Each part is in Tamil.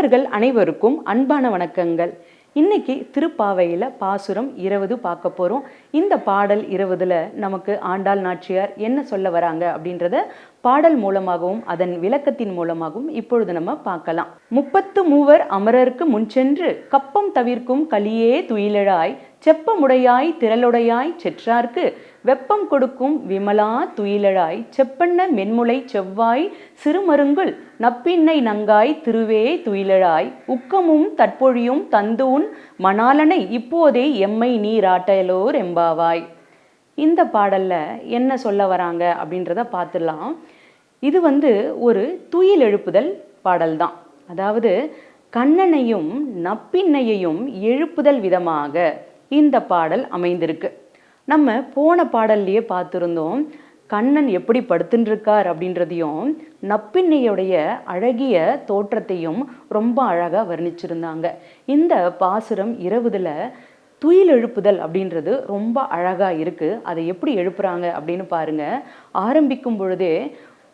அன்பர்கள் அனைவருக்கும் அன்பான வணக்கங்கள். இன்னைக்கு திருப்பாவையில் பாசுரம் இருபது பார்க்க போகிறோம் இந்த பாடல் இருபதுல நமக்கு ஆண்டாள் நாச்சியார் என்ன சொல்ல வராங்க அப்படின்றத பாடல் மூலமாகவும் அதன் விளக்கத்தின் மூலமாகவும் இப்பொழுது நம்ம பார்க்கலாம். முப்பத்து மூவர் அமரருக்கு முன்சென்று கப்பம் தவிர்க்கும் கலியே துயிலழாய் செப்பமுடையாய் திரளுடையாய் செற்றார்க்கு வெப்பம் கொடுக்கும் விமலா துயிலழாய் செப்பண்ண மென்முளை செவ்வாய் சிறுமருங்குள் நப்பின்னை நங்காய் திருவே துயிலழாய் உக்கமும் தற்பொழியும் தந்தூன் மணாலனை இப்போதே எம்மை நீராட்டலோர் எம்பாவாய். இந்த பாடல்ல என்ன சொல்ல வராங்க அப்படின்றத பார்த்துடலாம். இது வந்து ஒரு துயில் எழுப்புதல் பாடல் தான் அதாவது கண்ணனையும் நப்பின்னையையும் எழுப்புதல் விதமாக இந்த பாடல் அமைந்திருக்கு. நம்ம போன பாடல்லையே பார்த்துருந்தோம் கண்ணன் எப்படி படுத்துட்டுருக்கார் அப்படின்றதையும் நப்பின்னையுடைய அழகிய தோற்றத்தையும் ரொம்ப அழகாக வர்ணிச்சிருந்தாங்க. இந்த பாசுரம் இரவுதில் துயில் எழுப்புதல் அப்படின்றது ரொம்ப அழகாக இருக்குது அதை எப்படி எழுப்புறாங்க அப்படின்னு பாருங்க. ஆரம்பிக்கும் பொழுதே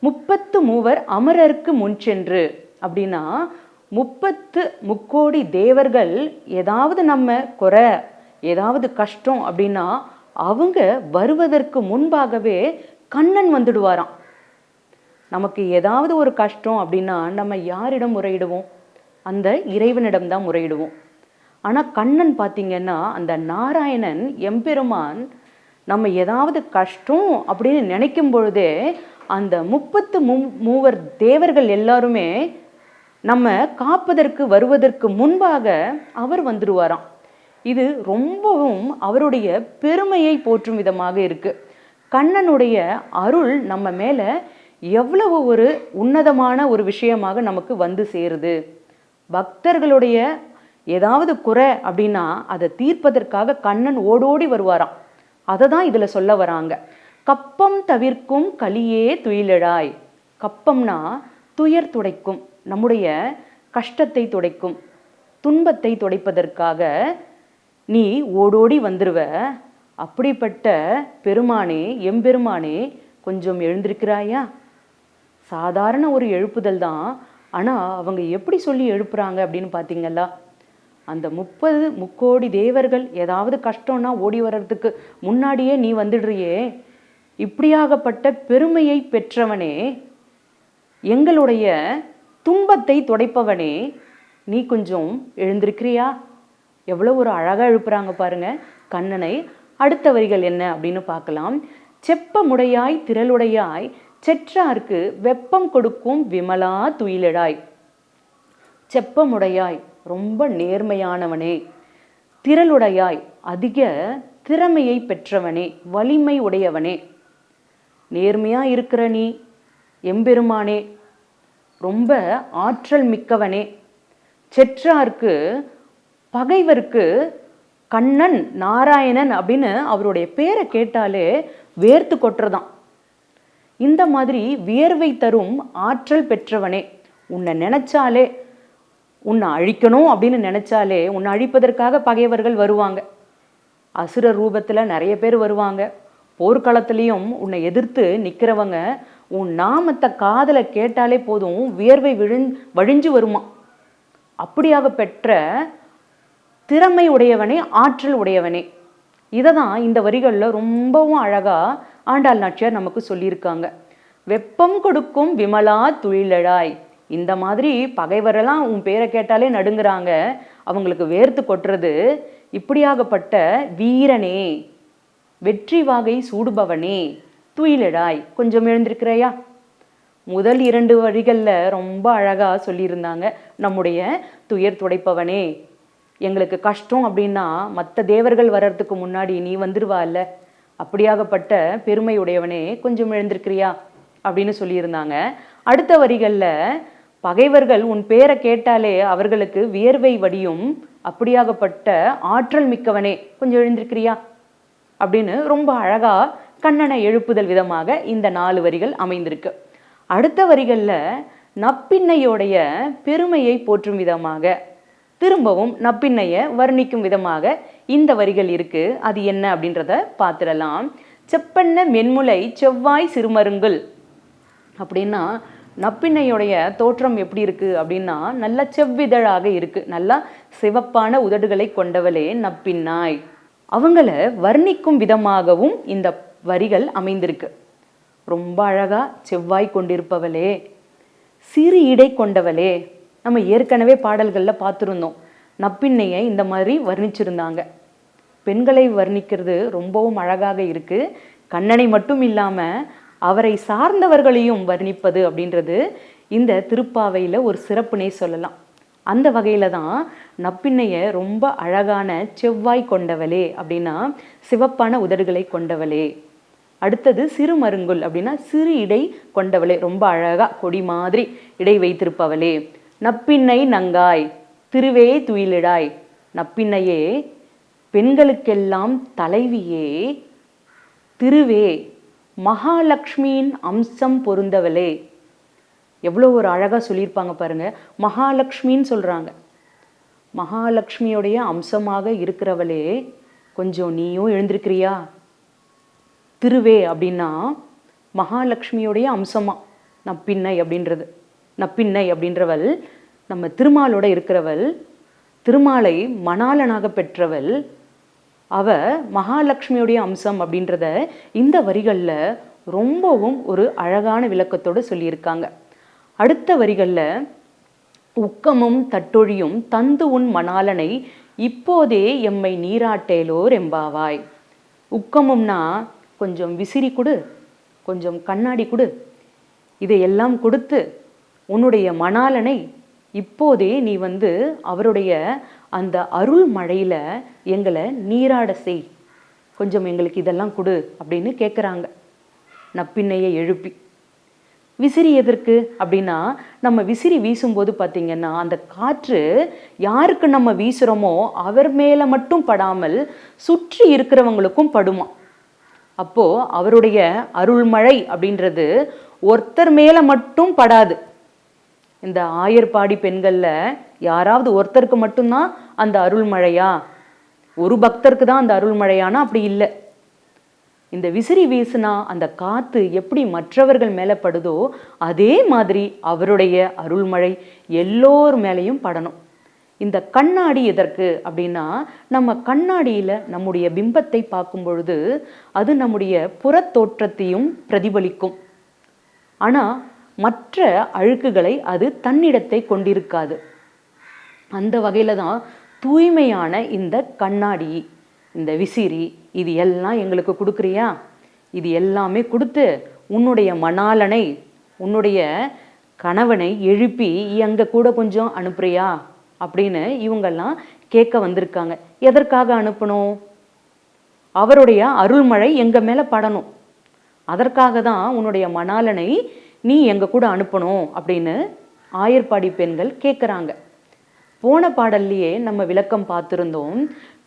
முப்பத்து மூவர் அமரருக்கு முன் சென்று அப்படின்னா முப்பத்து முக்கோடி தேவர்கள் ஏதாவது நம்ம குறை ஏதாவது கஷ்டம் அப்படின்னா அவங்க வருவதற்கு முன்பாகவே கண்ணன் வந்துடுவாராம். நமக்கு ஏதாவது ஒரு கஷ்டம் அப்படின்னா நம்ம யாரிடம் முறையிடுவோம்? அந்த இறைவனிடம் தான் முறையிடுவோம். ஆனால் கண்ணன் பார்த்தீங்கன்னா அந்த நாராயணன் எம்பெருமான் நம்ம ஏதாவது கஷ்டம் அப்படின்னு நினைக்கும் பொழுதே அந்த முப்பத்து மூ மூவர் தேவர்கள் எல்லாருமே நம்ம காப்பதற்கு வருவதற்கு முன்பாக அவர் வந்துடுவாராம். இது ரொம்பவும் அவருடைய பெருமையை போற்றும் விதமாக இருக்கு. கண்ணனுடைய அருள் நம்ம மேல எவ்வளவு ஒரு உன்னதமான ஒரு விஷயமாக நமக்கு வந்து சேருது. பக்தர்களுடைய ஏதாவது குறை அப்படின்னா அதை தீர்ப்பதற்காக கண்ணன் ஓடோடி வருவாராம். அதை தான் இதில் சொல்ல வராங்க. கப்பம் தவிர்க்கும் கலியே துயிலழாய். கப்பம்னா துயர் துடைக்கும். நம்முடைய கஷ்டத்தை துடைக்கும். துன்பத்தை துடைப்பதற்காக நீ ஓடோடி வந்துருவ. அப்படிப்பட்ட பெருமானே எம்பெருமானே கொஞ்சம் எழுந்திருக்கிறாயா? சாதாரண ஒரு எழுப்புதல் தான். ஆனால் அவங்க எப்படி சொல்லி எழுப்புறாங்க அப்படின்னு பார்த்தீங்களா அந்த முப்பது முக்கோடி தேவர்கள் ஏதாவது கஷ்டம்னா ஓடி வர்றதுக்கு முன்னாடியே நீ வந்துடுறியே. இப்படியாகப்பட்ட பெருமையை பெற்றவனே எங்களுடைய துன்பத்தை துடைப்பவனே நீ கொஞ்சம் எழுந்திருக்கிறியா? எவ்வளோ ஒரு அழகாக எழுப்புறாங்க பாருங்க. கண்ணனை அடுத்த வரிகள் என்ன அப்படின்னு பார்க்கலாம். செப்பமுடையாய் திரளுடையாய் செற்றார்க்கு வெப்பம் கொடுக்கும் விமலா துயிலடாய். செப்பமுடையாய் ரொம்ப நேர்மையானவனே. திரளுடையாய் அதிக திறமையை பெற்றவனே வலிமை உடையவனே. நேர்மையாக இருக்கிற நீ எம்பெருமானே. ரொம்ப ஆற்றல் மிக்கவனே. செற்றார்க்கு பகைவருக்கு கண்ணன் நாராயணன் அப்படின்னு அவருடைய பேரை கேட்டாலே வேர்த்து கொட்டுறதான் இந்த மாதிரி வியர்வை தரும் ஆற்றல் பெற்றவனே உன்னை நினைச்சாலே உன்னை அழிக்கணும் அப்படின்னு நினைச்சாலே உன்னை அழிப்பதற்காக பகைவர்கள் வருவாங்க. அசுர ரூபத்தில் நிறைய பேர் வருவாங்க. போர்க்களத்துலேயும் உன்னை எதிர்த்து நிற்கிறவங்க உன் நாமத்தை காதலை கேட்டாலே போதும் வியர்வை விழுந் வழிஞ்சு வருமா அப்படியாக பெற்ற திறமை உடையவனே ஆற்றல் உடையவனே இதை தான் இந்த வரிகளில் ரொம்பவும் அழகாக ஆண்டாள் நாச்சியார் நமக்கு சொல்லியிருக்காங்க. வெப்பம் கொடுக்கும் விமலா துயிலழாய். இந்த மாதிரி பகைவரெல்லாம் உன் பேரை கேட்டாலே நடுங்குறாங்க. அவங்களுக்கு வேர்த்து கொட்டுறது இப்படியாகப்பட்ட வீரனே வெற்றி வாகை சூடுபவனே துயிலடாய் கொஞ்சம் எழுந்திருக்கிறையா? முதல் இரண்டு வரிகளில் ரொம்ப அழகாக சொல்லியிருந்தாங்க. நம்முடைய துயர் துடைப்பவனே எங்களுக்கு கஷ்டம் அப்படின்னா மற்ற தேவர்கள் வர்றதுக்கு முன்னாடி நீ வந்துருவா இல்ல? அப்படியாகப்பட்ட பெருமையுடையவனே கொஞ்சம் எழுந்திருக்கிறியா? அப்படின்னு சொல்லியிருந்தாங்க. அடுத்த வரிகளில் பகைவர்கள் உன் பேரை கேட்டாலே அவர்களுக்கு வியர்வை வடியும் அப்படியாகப்பட்ட ஆற்றல் மிக்கவனே கொஞ்சம் எழுந்திருக்கிறியா? அப்படின்னு ரொம்ப அழகா கண்ணனை எழுப்புதல் விதமாக இந்த நாலு வரிகள் அமைந்திருக்கு. அடுத்த வரிகளில் நப்பின்னையோடைய பெருமையை போற்றும் விதமாக திரும்பவும் நப்பின்னைய வர்ணிக்கும் விதமாக இந்த வரிகள் இருக்கு. அது என்ன அப்படின்றத பார்த்துடலாம். செப்பண்ண மென்முலை செவ்வாய் சிறுமருங்குல். அப்படின்னா நப்பிண்ணையுடைய தோற்றம் எப்படி இருக்கு அப்படின்னா நல்ல செவ்விதழாக இருக்கு. நல்லா சிவப்பான உதடுகளை கொண்டவளே நப்பின்னாய். அவங்கள வர்ணிக்கும் விதமாகவும் இந்த வரிகள் அமைந்திருக்கு. ரொம்ப அழகா செவ்வாய் கொண்டிருப்பவளே சிறு இடை கொண்டவளே நம்ம ஏற்கனவே பாடல்களில் பார்த்துருந்தோம். நப்பின்னையை இந்த மாதிரி வர்ணிச்சிருந்தாங்க. பெண்களை வர்ணிக்கிறது ரொம்பவும் அழகாக இருக்கு. கண்ணனை மட்டும் இல்லாமல் அவரை சார்ந்தவர்களையும் வர்ணிப்பது அப்படின்றது இந்த திருப்பாவையில் ஒரு சிறப்புனே சொல்லலாம். அந்த வகையில் தான் நப்பின்னைய ரொம்ப அழகான செவ்வாய் கொண்டவளே அப்படின்னா சிவப்பான உதடுகளை கொண்டவளே. அடுத்தது சிறு மருங்குல் அப்படின்னா சிறு இடை கொண்டவளே. ரொம்ப அழகா கொடி மாதிரி இடை வைத்திருப்பவளே. நப்பின்னை நங்காய் திருவே துயிலிடாய். நப்பின்னையே பெண்களுக்கெல்லாம் தலைவியே திருவே மகாலட்சுமியின் அம்சம் பொருந்தவளே. எவ்வளோ ஒரு அழகாக சொல்லியிருப்பாங்க பாருங்கள் மகாலட்சுமின்னு சொல்கிறாங்க மகாலட்சுமியோடைய அம்சமாக இருக்கிறவளே கொஞ்சம் நீயும் எழுந்திருக்கிறியா? திருவே அப்படின்னா மகாலட்சுமியுடைய அம்சமாக நப்பின்னை அப்படின்றது. நப்பின்னை அப்படின்றவள் நம்ம திருமாலோட இருக்கிறவள் திருமாலை மணாளனாக பெற்றவள் அவ மகாலட்சுமியுடைய அம்சம் அப்படின்றத இந்த வரிகளில் ரொம்பவும் ஒரு அழகான விளக்கத்தோடு சொல்லியிருக்காங்க. அடுத்த வரிகளில் உக்கமும் தட்டொழியும் தந்து உன் மணாலனை இப்போதே எம்மை நீராட்டேலோர் எம்பாவாய். உக்கமும்னா கொஞ்சம் விசிறி கொடு கொஞ்சம் கண்ணாடி கொடு. இதையெல்லாம் கொடுத்து உன்னுடைய மணாலனை இப்போதே நீ வந்து அவருடைய அந்த அருள் மழையில் எங்களை நீராட செய். கொஞ்சம் எங்களுக்கு இதெல்லாம் கொடு அப்படின்னு கேட்குறாங்க நப்பின்னையை எழுப்பி. விசிறி எதற்கு அப்படின்னா நம்ம விசிறி வீசும்போது பார்த்திங்கன்னா அந்த காற்று யாருக்கு நம்ம வீசுகிறோமோ அவர் மேலே மட்டும் படாமல் சுற்றி இருக்கிறவங்களுக்கும் படுமா. அப்போது அவருடைய அருள்மழை அப்படின்றது ஒருத்தர் மேலே மட்டும் படாது. இந்த ஆயர்பாடி பெண்களில் யாராவது ஒருத்தருக்கு மட்டும்தான் அந்த அருள்மழையா? ஒரு பக்தருக்கு தான் அந்த அருள்மழையானா? அப்படி இல்லை. இந்த விசிறி வீசுனா அந்த காத்து எப்படி மற்றவர்கள் மேலே படுதோ அதே மாதிரி அவருடைய அருள்மழை எல்லோர் மேலேயும் படணும். இந்த கண்ணாடி எதற்கு அப்படின்னா நம்ம கண்ணாடியில் நம்முடைய பிம்பத்தை பார்க்கும் பொழுது அது நம்முடைய புறத்தோற்றத்தையும் பிரதிபலிக்கும். ஆனால் மற்ற அழுக்குகளை அது தன்னிடத்தை கொண்டிருக்காது. அந்த வகையில் தான் தூய்மையான இந்த கண்ணாடி இந்த விசிறி இது எல்லாம் எங்களுக்கு கொடுக்குறியா? இது எல்லாமே கொடுத்து உன்னுடைய மணாலனை உன்னுடைய கணவனை எழுப்பி எங்க கூட கொஞ்சம் அனுப்புறியா? அப்படின்னு இவங்கெல்லாம் கேட்க வந்திருக்காங்க. எதற்காக அனுப்பணும்? அவருடைய அருள்மழை எங்க மேல படணும். அதற்காக தான் உன்னுடைய மணாலனை நீ எங்கள் கூட அனுப்பணும் அப்படின்னு ஆயர்பாடி பெண்கள் கேட்குறாங்க போன பாடல்லையே நம்ம விளக்கம் பார்த்துருந்தோம்.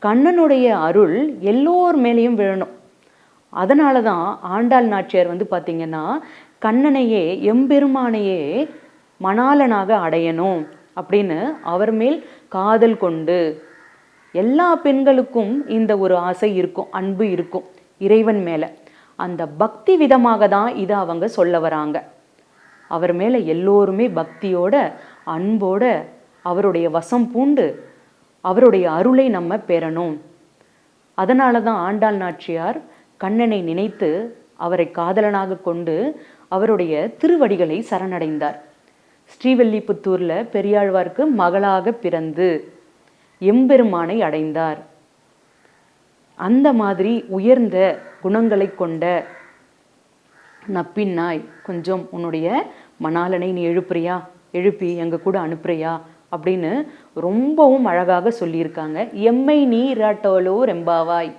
கண்ணனுடைய அருள் எல்லோர் மேலேயும் விழணும். அதனால தான் ஆண்டாள் நாச்சியார் வந்து பார்த்திங்கன்னா கண்ணனையே எம்பெருமானையே மணாலனாக அடையணும் அப்படின்னு அவர் மேல் காதல் கொண்டு எல்லா பெண்களுக்கும் இந்த ஒரு ஆசை இருக்கும் அன்பு இருக்கும் இறைவன் மேலே. அந்த பக்தி விதமாக தான் இதை அவங்க சொல்ல வராங்க. அவர் மேலே எல்லோருமே பக்தியோட அன்போட அவருடைய வசம் பூண்டு அவருடைய அருளை நம்ம பெறணும். அதனால தான் ஆண்டாள் நாச்சியார் கண்ணனை நினைத்து அவரை காதலனாக கொண்டு அவருடைய திருவடிகளை சரணடைந்தார். ஸ்ரீவல்லிபுத்தூரில் பெரியாழ்வார்க்கு மகளாக பிறந்து எம்பெருமானை அடைந்தார். அந்த மாதிரி உயர்ந்த குணங்களை கொண்ட நப்பின்னாய் கொஞ்சம் உன்னுடைய மணாலனை நீ எழுப்புறியா? எழுப்பி எங்கள் கூட அனுப்புறியா? அப்படின்னு ரொம்பவும் அழகாக சொல்லியிருக்காங்க. எம்மை நீராட்டோலோ ரெம்பாவாய்.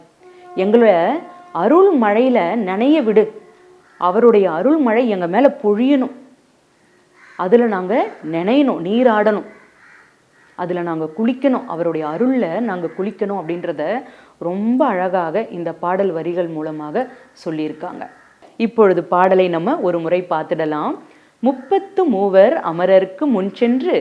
எங்களோட அருள் மழையில் நனைய விடு. அவருடைய அருள் மழை எங்கள் மேலே பொழியணும். அதில் நாங்கள் நினையணும் நீராடணும். அதில் நாங்கள் குளிக்கணும். அவருடைய அருளில் நாங்கள் குளிக்கணும் அப்படின்றத ரொம்ப அழகாக இந்த பாடல் வரிகள் மூலமாக சொல்லியிருக்காங்க. இப்பொழுது பாடலை நம்ம ஒரு முறை பார்த்துடலாம். முப்பத்து மூவர் அமரர்க்கு முன் சென்று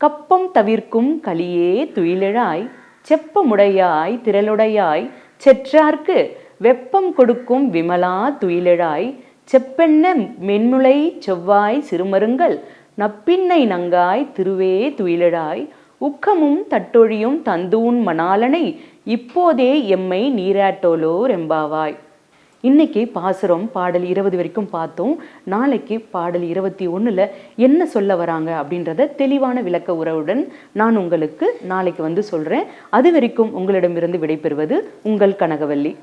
கப்பம் தவிர்க்கும் கலியே துயிலழாய் செப்பமுடையாய் திரளுடையாய் செற்றார்க்கு வெப்பம் கொடுக்கும் விமலா துயிலழாய் செப்பெண்ண மென்முளை செவ்வாய் சிறுமருங்கள் நப்பின்னை நங்காய் திருவே துயிலழாய் உக்கமும் தட்டொழியும் தந்தூன் மணாலனை இப்போதே எம்மை நீராட்டோலோ ரெம்பாவாய் இன்னைக்கு பாசுரம் பாடல் இருபது வரைக்கும் பார்த்தோம். நாளைக்கு பாடல் இருபத்தி ஒன்றில் என்ன சொல்ல வராங்க அப்படின்றத தெளிவான விளக்க உறவுடன் நான் உங்களுக்கு நாளைக்கு வந்து சொல்கிறேன் அது வரைக்கும் உங்களிடமிருந்து விடைபெறுவது உங்கள் கனகவல்லி.